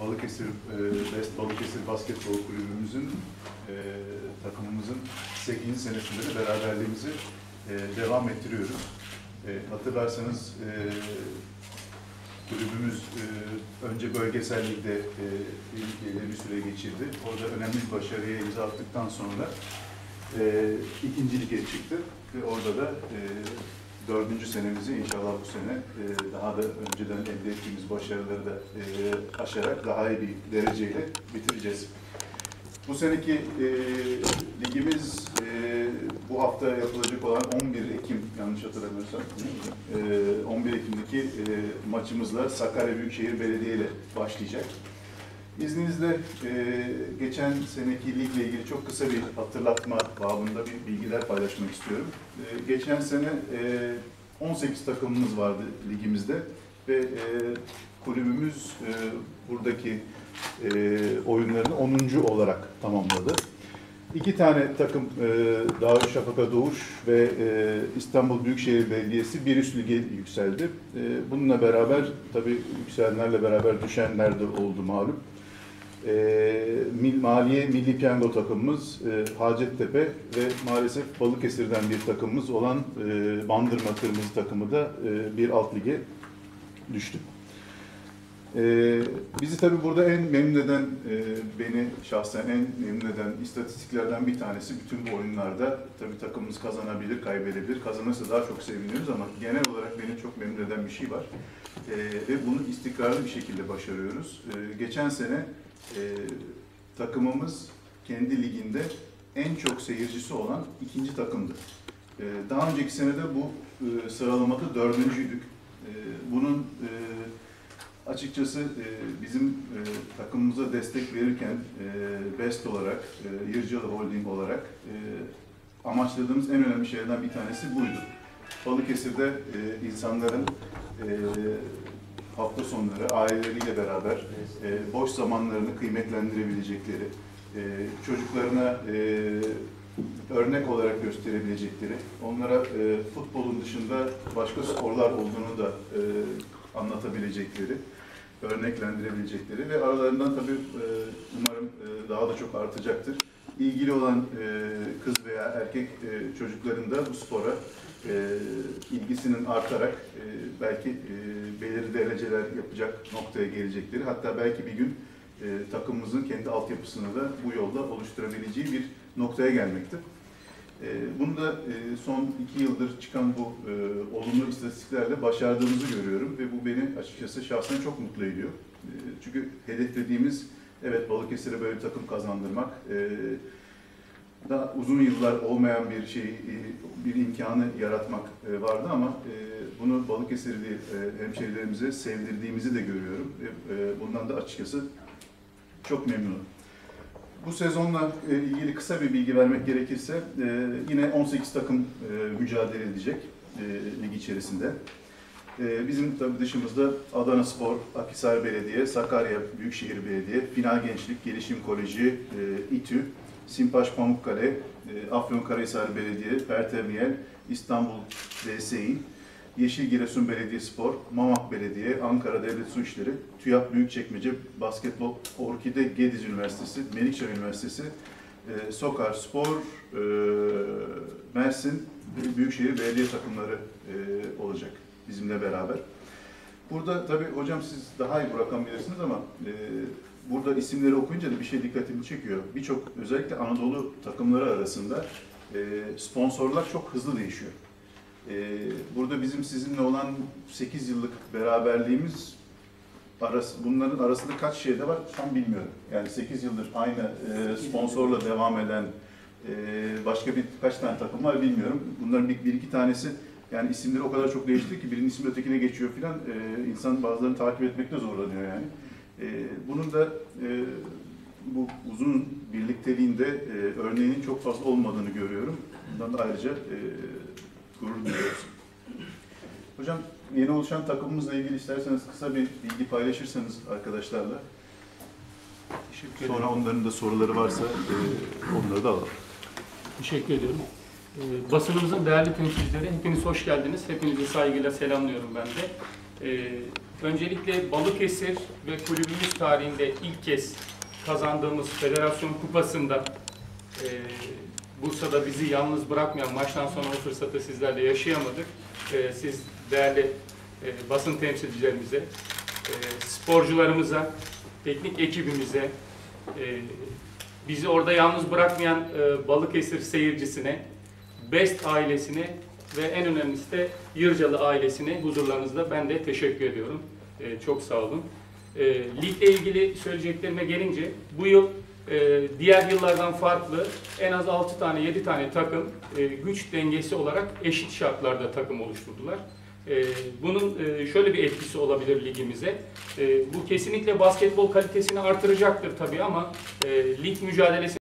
Balıkesir e, Best Balıkesir Basketbol Kulübümüzün e, takımımızın 8. senesinde de beraberliğimizi e, devam ettiriyoruz. E, hatırlarsanız kulübümüz önce bölgesel ligde bir, süre geçirdi. Orada önemli bir başarıya imza attıktan sonra e, ikinci lige çıktı ve orada da dördüncü senemizi inşallah bu sene e, daha da önceden elde ettiğimiz başarıları da e, aşarak daha iyi bir dereceyle bitireceğiz. Bu seneki e, ligimiz e, bu hafta yapılacak olan 11 Ekim yanlış hatırlamıyorsam e, 11 Ekim'deki e, maçımızla Sakarya Büyükşehir Belediye ile başlayacak. İzninizle e, geçen seneki ligle ilgili çok kısa bir hatırlatma babında bir bilgiler paylaşmak istiyorum. E, geçen sene e, 18 takımımız vardı ligimizde ve e, kulübümüz e, buradaki e, oyunlarını 10. olarak tamamladı. İki tane takım e, Darüşşafaka Doğuş ve e, İstanbul Büyükşehir Belediyesi bir üst lige yükseldi. E, bununla beraber tabii yükselenlerle beraber düşenler de oldu malum. E, Maliye Milli Piyango takımımız e, Hacettepe ve maalesef Balıkesir'den bir takımımız olan e, Bandırma Kırmızı takımı da e, bir alt lige düştü. Ee, bizi tabii burada en memnun eden, e, beni şahsen en memnun eden istatistiklerden bir tanesi bütün bu oyunlarda tabii takımımız kazanabilir, kaybedebilir. Kazanırsa daha çok seviniyoruz ama genel olarak beni çok memnun eden bir şey var. Ee, ve bunu istikrarlı bir şekilde başarıyoruz. Ee, geçen sene e, takımımız kendi liginde en çok seyircisi olan ikinci takımdı. Ee, daha önceki senede bu e, sıralamada dördüncüydük. Ee, bunun e, Açıkçası e, bizim e, takımımıza destek verirken e, BEST olarak, e, Yırcalı Holding olarak e, amaçladığımız en önemli şeylerden bir tanesi buydu. Balıkesir'de e, insanların e, hafta sonları aileleriyle beraber e, boş zamanlarını kıymetlendirebilecekleri, e, çocuklarına e, örnek olarak gösterebilecekleri, onlara e, futbolun dışında başka sporlar olduğunu da e, anlatabilecekleri, örneklendirebilecekleri ve aralarından tabii e, umarım e, daha da çok artacaktır. İlgili olan e, kız veya erkek e, çocukların da bu spora e, ilgisinin artarak e, belki e, belirli dereceler yapacak noktaya gelecekleri, hatta belki bir gün e, takımımızın kendi altyapısını da bu yolda oluşturabileceği bir noktaya gelmekte. E, Bunu da e, son iki yıldır çıkan bu e, olumlu istatistiklerle başardığımızı görüyorum ve bu beni açıkçası şahsen çok mutlu ediyor. E, Çünkü hedeflediğimiz, evet Balıkesir'e böyle bir takım kazandırmak, e, da uzun yıllar olmayan bir şey, e, bir imkanı yaratmak e, vardı ama e, bunu Balıkesirli e, hemşehrilerimize sevdirdiğimizi de görüyorum. ve e, Bundan da açıkçası çok memnunum. Bu sezonla e, ilgili kısa bir bilgi vermek gerekirse e, yine 18 takım e, mücadele edecek e, lig içerisinde. E, Bizim tabii dışımızda Adana Spor, Akhisar Belediye, Sakarya Büyükşehir Belediye, Final Gençlik, Gelişim Koleji, e, İTÜ, Simpaş Pamukkale, e, Afyonkarahisar Belediye, Pertemniyel, İstanbul DSİ, Yeşil Giresun Belediyespor, Mamak Belediye, Ankara Devlet Su İşleri, TÜYAP Büyükçekmece Basketbol, Orkide Gediz Üniversitesi, Melikşehir Üniversitesi, e, Sokar Spor, Mersin Büyükşehir Belediye takımları olacak bizimle beraber. Burada tabii hocam siz daha iyi bu rakam bilirsiniz ama e, burada isimleri okuyunca da bir şey dikkatimi çekiyor. Birçok özellikle Anadolu takımları arasında e, sponsorlar çok hızlı değişiyor. Ee, Burada bizim sizinle olan 8 yıllık beraberliğimiz arası, bunların arasında kaç şeyde var tam bilmiyorum. Yani 8 yıldır aynı e, sponsorla devam eden e, başka bir kaç tane takım var bilmiyorum. Bunların bir, bir iki tanesi yani isimleri o kadar çok değişti ki birinin ismi ötekine geçiyor filan. E, insan bazılarını takip etmekte zorlanıyor yani. E, bunun da e, bu uzun birlikteliğinde e, örneğinin çok fazla olmadığını görüyorum. Bundan da ayrıca e, gurur duyuyoruz. Hocam yeni oluşan takımımızla ilgili isterseniz kısa bir bilgi paylaşırsanız arkadaşlarla. Teşekkür Sonra onların da soruları varsa e, onları da alalım. Teşekkür ediyorum. Ee, basınımızın değerli temsilcileri, hepiniz hoş geldiniz. Hepinizi saygıyla selamlıyorum ben de. Ee, Öncelikle Balıkesir ve kulübümüz tarihinde ilk kez kazandığımız federasyon kupasında e, Bursa'da bizi yalnız bırakmayan maçtan sonra o fırsatı sizlerle yaşayamadık. E, siz değerli e, basın temsilcilerimize, e, sporcularımıza, teknik ekibimize, bizi orada yalnız bırakmayan e, Balıkesir seyircisine, Best ailesine ve en önemlisi de Yırcalı ailesine huzurlarınızda ben de teşekkür ediyorum. E, çok sağ olun. E, ligle ilgili söyleyeceklerime gelince bu yıl e, diğer yıllardan farklı en az 6 tane 7 tane takım e, güç dengesi olarak eşit şartlarda takım oluşturdular. E, bunun e, şöyle bir etkisi olabilir ligimize. E, bu kesinlikle basketbol kalitesini artıracaktır tabii ama e, lig mücadelesi